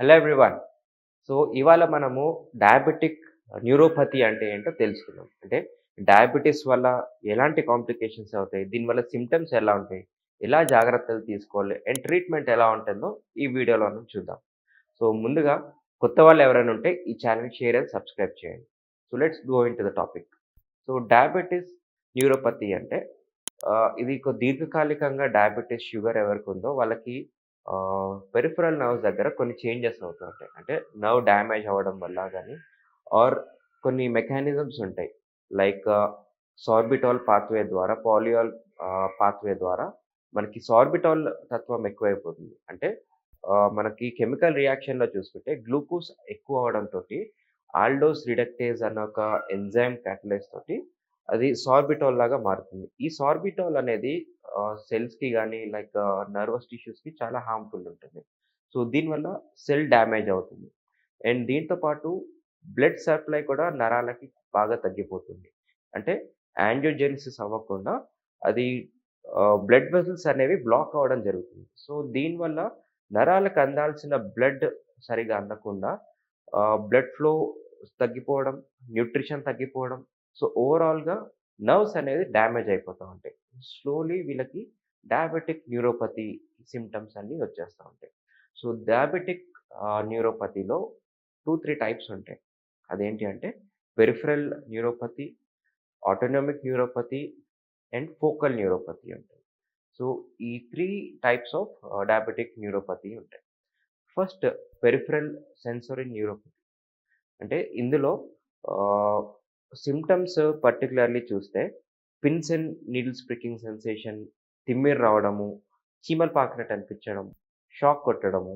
Hello everyone so ఇవాళ మనము diabetic neuropathy అంటే ఏంటో తెలుసుకుందాం. అంటే డయాబెటీస్ వల్ల ఎలాంటి కాంప్లికేషన్స్ అవుతాయి? దీనివల్ల సిమ్టమ్స్ ఎలా ఉంటాయి? ఎలా జాగ్రత్తలు తీసుకోవాలి? అండ్ ట్రీట్మెంట్ ఎలా ఉంటుందో ఈ వీడియోలో మనం చూద్దాం. సో ముందుగా కొత్త వాళ్ళు ఎవరైనా ఉంటే ఈ ఛానల్ షేర్ అండ్ సబ్స్క్రైబ్ చేయండి. So let's go into the topic so diabetes neuropathy అంటే ఇది దీర్ఘకాలికంగా డయాబెటీస్ షుగర్ ఎవరికి ఉందో వాళ్ళకి పెరిఫరల్ నర్వ్స్ దగ్గర కొన్ని చేంజెస్ అవుతుంటాయి అంటే నర్వ్ డ్యామేజ్ అవ్వడం వల్ల కానీ ఆర్ కొన్ని మెకానిజమ్స్ ఉంటాయి. లైక్ సార్బిటాల్ పాత్వే ద్వారా పాలియాల్ పాత్వే ద్వారా మనకి సార్బిటాల్ తత్వం ఎక్కువైపోతుంది. అంటే మనకి కెమికల్ రియాక్షన్లో చూసుకుంటే గ్లూకోజ్ ఎక్కువ అవడంతో ఆల్డోస్ రిడక్టేజ్ అన్న ఒక ఎంజైమ్ క్యాటలైజ్ తోటి అది సార్బిటాల్ లాగా మారుతుంది. ఈ సార్బిటాల్ అనేది సెల్స్కి కానీ లైక్ నర్వస్ టిష్యూస్కి చాలా హార్మ్ఫుల్ ఉంటుంది. సో దీనివల్ల సెల్ డ్యామేజ్ అవుతుంది. అండ్ దీంతో పాటు బ్లడ్ సప్లై కూడా నరాలకి బాగా తగ్గిపోతుంది. అంటే యాంజియోజెనిసిస్ అవ్వకుండా అది బ్లడ్ వెసల్స్ అనేవి బ్లాక్ అవ్వడం జరుగుతుంది. సో దీనివల్ల నరాలకు అందాల్సిన బ్లడ్ సరిగా అందకుండా బ్లడ్ ఫ్లో తగ్గిపోవడం న్యూట్రిషన్ తగ్గిపోవడం సో ఓవరాల్గా నర్వ్స్ అనేది డ్యామేజ్ అయిపోతూ ఉంటాయి. స్లోలీ వీళ్ళకి డయాబెటిక్ న్యూరోపతి సిమ్టమ్స్ అన్నీ వచ్చేస్తూ ఉంటాయి. సో డయాబెటిక్ న్యూరోపతిలో టూ త్రీ టైప్స్ ఉంటాయి. అదేంటి అంటే peripheral neuropathy autonomic neuropathy and focal neuropathy ఉంటాయి. సో ఈ three types of diabetic neuropathy ఉంటాయి. ఫస్ట్ పెరిఫరల్ సెన్సరీ న్యూరోపతి అంటే ఇందులో సిమ్టమ్స్ పర్టికులర్లీ చూస్తే pins and needles pricking sensation తిమ్మిర్ రావడము చీమలు పాకినట్టు అనిపించడం షాక్ కొట్టడము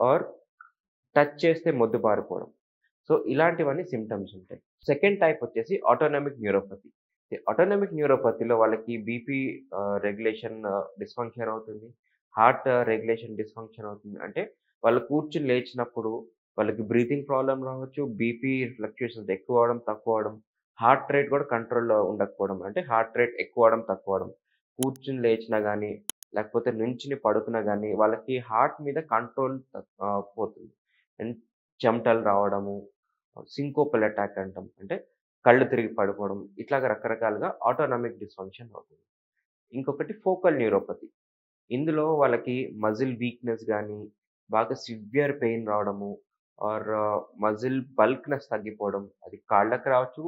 ఆర్ టచ్ చేస్తే మొద్దు పారిపోవడం. సో ఇలాంటివన్నీ సిమ్టమ్స్ ఉంటాయి. సెకండ్ టైప్ వచ్చేసి ఆటోనమిక్ న్యూరోపతి. ఆటోనమిక్ న్యూరోపతిలో వాళ్ళకి బీపీ రెగ్యులేషన్ డిస్ఫంక్షన్ అవుతుంది. హార్ట్ రెగ్యులేషన్ డిస్ఫంక్షన్ అవుతుంది. అంటే వాళ్ళు కూర్చుని లేచినప్పుడు వాళ్ళకి బ్రీతింగ్ ప్రాబ్లం రావచ్చు బీపీ ఫ్లక్చుయేషన్స్ ఎక్కువ అవడం తక్కువ అవడం హార్ట్ రేట్ కూడా కంట్రోల్లో ఉండకపోవడం అంటే హార్ట్ రేట్ ఎక్కువ అవడం తక్కువ అవడం. కూర్చుని లేచినా కానీ లేకపోతే నుంచిని పడుకున్నా కానీ వాళ్ళకి హార్ట్ మీద కంట్రోల్ పోతుంది. అండ్ చెమటలు రావడము సింకోపల్ అటాక్ అంటాం. అంటే కళ్ళు తిరిగి పడుకోవడం ఇట్లాగ రకరకాలుగా ఆటోనామిక్ డిస్ఫంక్షన్ అవుతుంది. ఇంకొకటి ఫోకల్ న్యూరోపతి. ఇందులో వాళ్ళకి మజిల్ వీక్నెస్ కానీ బాగా సివియర్ పెయిన్ రావడము ఆర్ మజిల్ బల్క్నెస్ తగ్గిపోవడం అది కాళ్ళకి రావచ్చు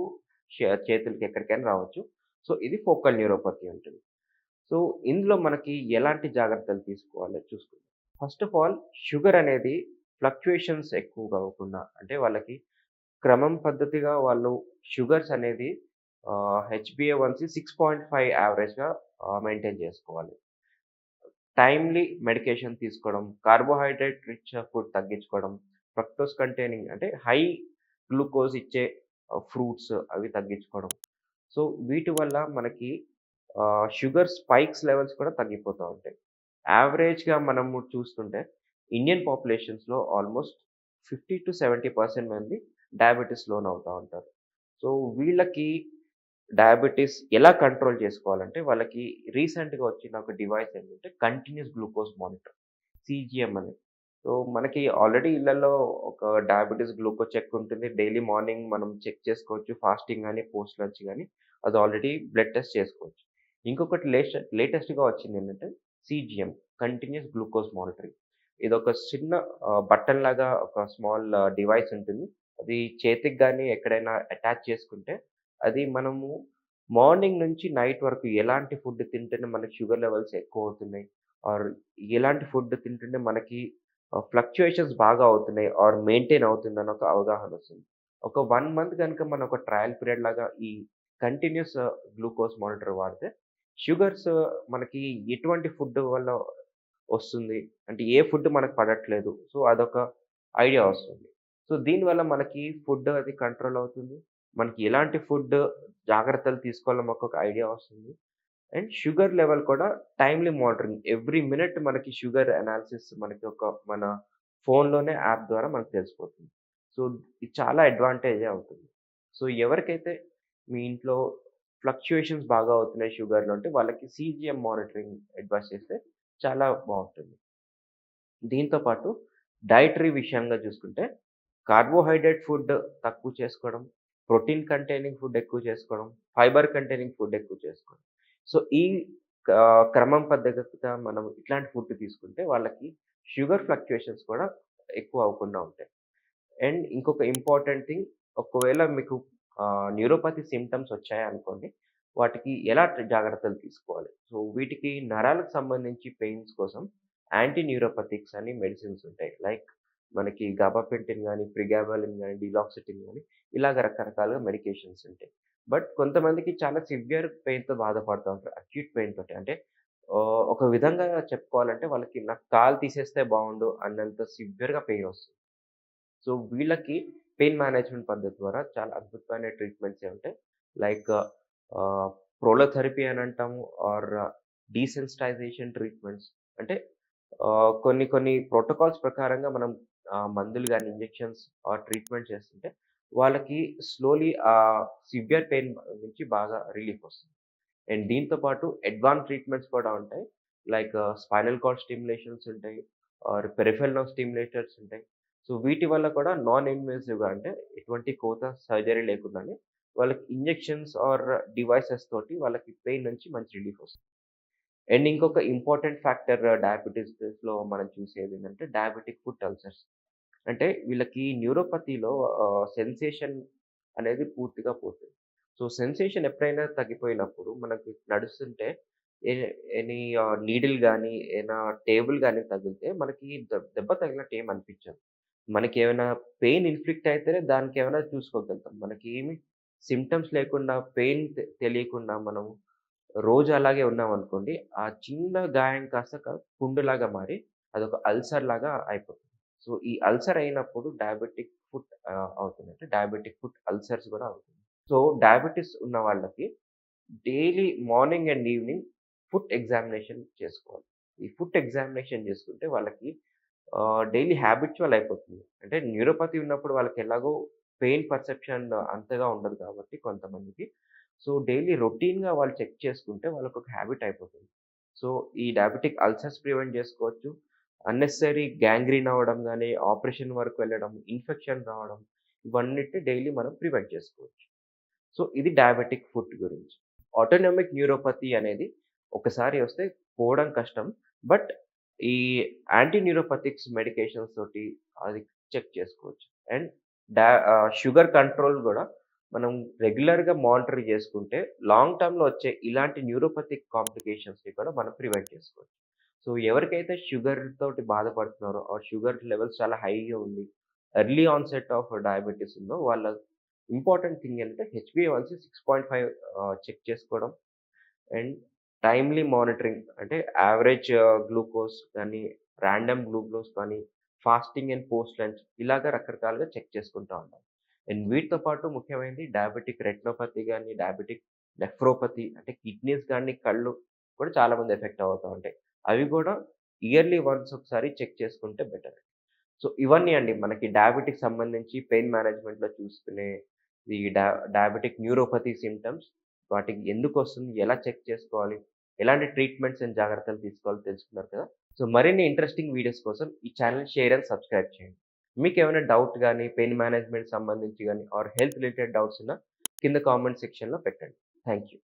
చేతులకి ఎక్కడికైనా రావచ్చు. సో ఇది ఫోకల్ న్యూరోపతి ఉంటుంది సో ఇందులో మనకి ఎలాంటి జాగ్రత్తలు తీసుకోవాలో చూసుకుందాం. ఫస్ట్ ఆఫ్ ఆల్ షుగర్ అనేది ఫ్లక్చుయేషన్స్ ఎక్కువగా అవ్వకుండా అంటే వాళ్ళకి క్రమం పద్ధతిగా వాళ్ళు షుగర్స్ అనేది H B A one c six point five యావరేజ్గా మెయింటైన్ చేసుకోవాలి. టైమ్లీ మెడికేషన్ తీసుకోవడం కార్బోహైడ్రేట్ రిచ్ ఫుడ్ తగ్గించుకోవడం ఫ్రక్టోస్ కంటైనింగ్ అంటే హై గ్లూకోజ్ ఇచ్చే ఫ్రూట్స్ అవి తగ్గించుకోవడం. సో వీటి వల్ల మనకి షుగర్ స్పైక్స్ లెవెల్స్ కూడా తగ్గిపోతూ ఉంటాయి. యావరేజ్గా మనము చూస్తుంటే Indian పాపులేషన్స్లో almost fifty to seventy percent మంది డయాబెటీస్ లోన్ అవుతూ ఉంటారు. సో వీళ్ళకి డయాబెటీస్ ఎలా కంట్రోల్ చేసుకోవాలంటే వాళ్ళకి రీసెంట్గా వచ్చిన ఒక డివైస్ ఏంటంటే continuous glucose monitor C G M అని. సో మనకి ఆల్రెడీ ఇళ్ళలో ఒక డయాబెటీస్ గ్లూకోజ్ చెక్ ఉంటుంది. డైలీ మార్నింగ్ మనం చెక్ చేసుకోవచ్చు. ఫాస్టింగ్ కానీ పోస్ట్ లంచ్ కానీ అది ఆల్రెడీ బ్లడ్ టెస్ట్ చేసుకోవచ్చు. ఇంకొకటి లేటెస్ట్ లేటెస్ట్గా వచ్చింది ఏంటంటే సిజిఎం కంటిన్యూస్ గ్లూకోజ్ మానిటరింగ్. ఇది ఒక చిన్న బటన్ లాగా ఒక స్మాల్ డివైస్ ఉంటుంది. అది చేతికి కానీ ఎక్కడైనా అటాచ్ చేసుకుంటే అది మనము మార్నింగ్ నుంచి నైట్ వరకు ఎలాంటి ఫుడ్ తింటేనే మనకి షుగర్ లెవెల్స్ ఎక్కువ అవుతున్నాయి. ఆర్ ఎలాంటి ఫుడ్ తింటుంటే మనకి ఫ్లక్చుయేషన్స్ బాగా అవుతున్నాయి ఆర్ మెయింటైన్ అవుతుందని ఒక అవగాహన వస్తుంది. ఒక వన్ మంత్ కనుక మనం ఒక ట్రయల్ పీరియడ్ లాగా ఈ కంటిన్యూస్ గ్లూకోజ్ మానిటర్ వాడితే షుగర్స్ uh, మనకి ఎటువంటి ఫుడ్ వల్ల వస్తుంది? అంటే ఏ ఫుడ్ మనకు పడట్లేదు? సో అదొక ఐడియా వస్తుంది. సో దీనివల్ల మనకి ఫుడ్ అది కంట్రోల్ అవుతుంది. మనకి ఎలాంటి ఫుడ్ జాగ్రత్తలు తీసుకోవాలో మాకు ఒక ఐడియా వస్తుంది. అండ్ షుగర్ లెవెల్ కూడా టైమ్లీ మానిటరింగ్. ఎవ్రీ మినిట్ మనకి షుగర్ అనాలిసిస్ మనకి ఒక మన ఫోన్లోనే యాప్ ద్వారా మనకు తెలిసిపోతుంది. సో ఇది చాలా అడ్వాంటేజ్ అవుతుంది. సో ఎవరికైతే మీ ఇంట్లో ఫ్లక్చుయేషన్స్ బాగా అవుతున్నాయి షుగర్లో అంటే వాళ్ళకి సీజీఎం మానిటరింగ్ అడ్వైస్ చేస్తే చాలా బాగుంటుంది. దీంతో పాటు డైటరీ విషయంగా చూసుకుంటే కార్బోహైడ్రేట్ ఫుడ్ తక్కువ చేసుకోవడం, ప్రోటీన్ కంటైనింగ్ ఫుడ్ ఎక్కువ చేసుకోవడం, ఫైబర్ కంటైనింగ్ ఫుడ్ ఎక్కువ చేసుకోవడం. సో, ఈ క్రమం పద్ధతిగా మనం ఇట్లాంటి ఫుడ్ తీసుకుంటే వాళ్ళకి షుగర్ ఫ్లక్చుయేషన్స్ కూడా ఎక్కువ అవ్వకుండా ఉంటాయి. అండ్ ఇంకొక ఇంపార్టెంట్ థింగ్ ఒకవేళ మీకు న్యూరోపతి సిమ్టమ్స్ వచ్చాయనుకోండి, వాటికి ఎలా జాగ్రత్తలు తీసుకోవాలి? సో, వీటికి నరాలకు సంబంధించి పెయిన్స్ కోసం యాంటీ న్యూరోపతిక్స్ అని మెడిసిన్స్ ఉంటాయి. లైక్ మనకి గబాపెంటిన్ కానీ ప్రిగాబాలిన్ కానీ డిలాక్సిటిన్ కానీ ఇలాగ రకరకాలుగా మెడికేషన్స్ ఉంటాయి. బట్ కొంతమందికి చాలా సివియర్ పెయిన్‌తో బాధపడుతూ ఉంటారు. అక్యూట్ పెయిన్ తోటి. అంటే ఒక విధంగా చెప్పుకోవాలంటే వాళ్ళకి నాకు కాలు తీసేస్తే బాగుండు అన్నంత సివియర్‌గా పెయిన్ వస్తుంది. సో, వీళ్ళకి పెయిన్ మేనేజ్‌మెంట్ పద్ధతి ద్వారా చాలా అద్భుతమైన ట్రీట్మెంట్సే ఉంటాయి. లైక్ ప్రోలోథెరపీ అని అంటాము ఆర్ డీసెన్సిటైజేషన్ ట్రీట్మెంట్స్ అంటే కొన్ని కొన్ని ప్రోటోకాల్స్ ప్రకారంగా మనం మందులు కానీ ఇంజెక్షన్స్ ఆర్ ట్రీట్మెంట్ చేస్తుంటే వాళ్ళకి స్లోలీ ఆ సివియర్ పెయిన్ నుంచి బాగా రిలీఫ్ వస్తుంది. అండ్ దీంతో పాటు అడ్వాన్స్ ట్రీట్మెంట్స్ కూడా ఉంటాయి. లైక్ స్పైనల్ కార్డ్ స్టిమ్యులేషన్స్ ఉంటాయి. ఆర్ పెరిఫెల్ నర్వ్ స్టిమ్యులేటర్స్ ఉంటాయి. సో, వీటి వల్ల కూడా నాన్ ఇన్వేసివ్‌గా అంటే ఎటువంటి కోత, సర్జరీ లేకుండానే వాళ్ళకి ఇంజెక్షన్స్ ఆర్ డివైసెస్ తోటి వాళ్ళకి పెయిన్ నుంచి మంచి రిలీఫ్ వస్తుంది. అండ్ ఇంకొక ఇంపార్టెంట్ ఫ్యాక్టర్ డయాబెటిస్‌లో మనం చూసేదేంటంటే డయాబెటిక్ ఫుడ్ అల్సర్స్. అంటే వీళ్ళకి న్యూరోపతిలో సెన్సేషన్ అనేది పూర్తిగా పోతుంది. సో, సెన్సేషన్ ఎప్పుడైనా తగ్గిపోయినప్పుడు మనకి నడుస్తుంటే ఎనీ నీడిల్ కానీ ఏనా టేబుల్ కానీ తగిలితే మనకి దెబ్బ తగిలినట్టు ఏం అనిపించదు. మనకి ఏమైనా పెయిన్ ఇన్ఫ్లిక్ట్ అయితేనే దానికేమైనా చూసుకోగలుగుతాం. మనకి ఏమి సిమ్టమ్స్ లేకుండా పెయిన్ తెలియకుండా మనం రోజు అలాగే ఉన్నామనుకోండి, ఆ చిన్న గాయం కాస్త పుండులాగా మారి అదొక అల్సర్ లాగా అయిపోతుంది. సో, ఈ అల్సర్ అయినప్పుడు డయాబెటిక్ ఫుట్ అవుతుంది. అంటే డయాబెటిక్ ఫుట్ అల్సర్స్ కూడా అవుతుంది. సో, డయాబెటిస్ ఉన్న వాళ్ళకి daily morning and evening foot examination చేసుకోవాలి. ఈ ఫుట్ ఎగ్జామినేషన్ చేసుకుంటే వాళ్ళకి డైలీ హ్యాబిచువల్ అయిపోతుంది. అంటే న్యూరోపతి ఉన్నప్పుడు వాళ్ళకి ఎలాగో పెయిన్ పర్సెప్షన్ అంతగా ఉండదు కాబట్టి కొంతమందికి. సో, డైలీ రొటీన్‌గా వాళ్ళు చెక్ చేసుకుంటే వాళ్ళకొక హ్యాబిట్ అయిపోతుంది. సో, ఈ డయాబెటిక్ అల్సర్స్ ప్రివెంట్ చేసుకోవచ్చు. అన్నెసరీ గ్యాంగ్రీన్ అవ్వడం కానీ ఆపరేషన్ వరకు వెళ్ళడం, ఇన్ఫెక్షన్ రావడం ఇవన్నిటి డైలీ మనం ప్రివెంట్ చేసుకోవచ్చు. సో, ఇది డయాబెటిక్ ఫుడ్ గురించి. ఆటోనోమిక్ న్యూరోపతి అనేది ఒకసారి వస్తే పోవడం కష్టం. బట్ ఈ యాంటీ న్యూరోపతిక్స్ మెడికేషన్స్ తోటి అది చెక్ చేసుకోవచ్చు. అండ్ డా షుగర్ కంట్రోల్ కూడా మనం రెగ్యులర్‌గా మానిటర్ చేసుకుంటే లాంగ్ టర్మ్‌లో వచ్చే ఇలాంటి న్యూరోపతిక్ కాంప్లికేషన్స్‌ని కూడా మనం ప్రివెంట్ చేసుకోవచ్చు. సో, ఎవరికైతే షుగర్ తోటి బాధపడుతున్నారో ఆ షుగర్ లెవెల్స్ చాలా హైగా ఉంది. ఎర్లీ ఆన్సెట్ ఆఫ్ డయాబెటీస్ ఉందో వాళ్ళ ఇంపార్టెంట్ థింగ్ ఏంటంటే హెచ్‌బీఏవన్సీ 6.5 ఆహ్, చెక్ చేసుకోవడం. అండ్ టైమ్లీ మానిటరింగ్ అంటే యావరేజ్ గ్లూకోజ్ కానీ, రాండమ్ గ్లూకోజ్ కానీ, ఫాస్టింగ్ అండ్ పోస్ట్ లంచ్ ఇలాగ రకరకాలుగా చెక్ చేసుకుంటా ఉంటాం అండ్ వీటితో పాటు ముఖ్యమైనది డయాబెటిక్ రెటినోపతి కానీ డయాబెటిక్ నెఫ్రోపతి అంటే కిడ్నీస్ కానీ కళ్ళు కూడా చాలామంది ఎఫెక్ట్ అవుతా ఉంటాయి. అవి కూడా ఇయర్‌లీ వన్స్ ఒకసారి చెక్ చేసుకుంటే బెటర్. సో, ఇవన్నీ అండి మనకి డయాబెటిక్స్ సంబంధించి పెయిన్ మేనేజ్‌మెంట్‌లో చూసుకునే ఈ డయా డయాబెటిక్ న్యూరోపతి సిమ్టమ్స్ వాటికి ఎందుకొస్తుంది? ఎలా చెక్ చేసుకోవాలి? ఎలాంటి ట్రీట్మెంట్స్ అండ్ జాగ్రత్తలు తీసుకోవాలో తెలుసుకున్నారు కదా! సో, మరిన్ని ఇంట్రెస్టింగ్ వీడియోస్ కోసం ఈ ఛానల్ షేర్ అండ్ సబ్స్క్రైబ్ చేయండి. మీకు ఏమైనా డౌట్ కానీ పెయిన్ మేనేజ్‌మెంట్ సంబంధించి కానీ ఆర్ హెల్త్ రిలేటెడ్ డౌట్స్ ఉన్నా కింద కామెంట్ సెక్షన్‌లో పెట్టండి. Thank you.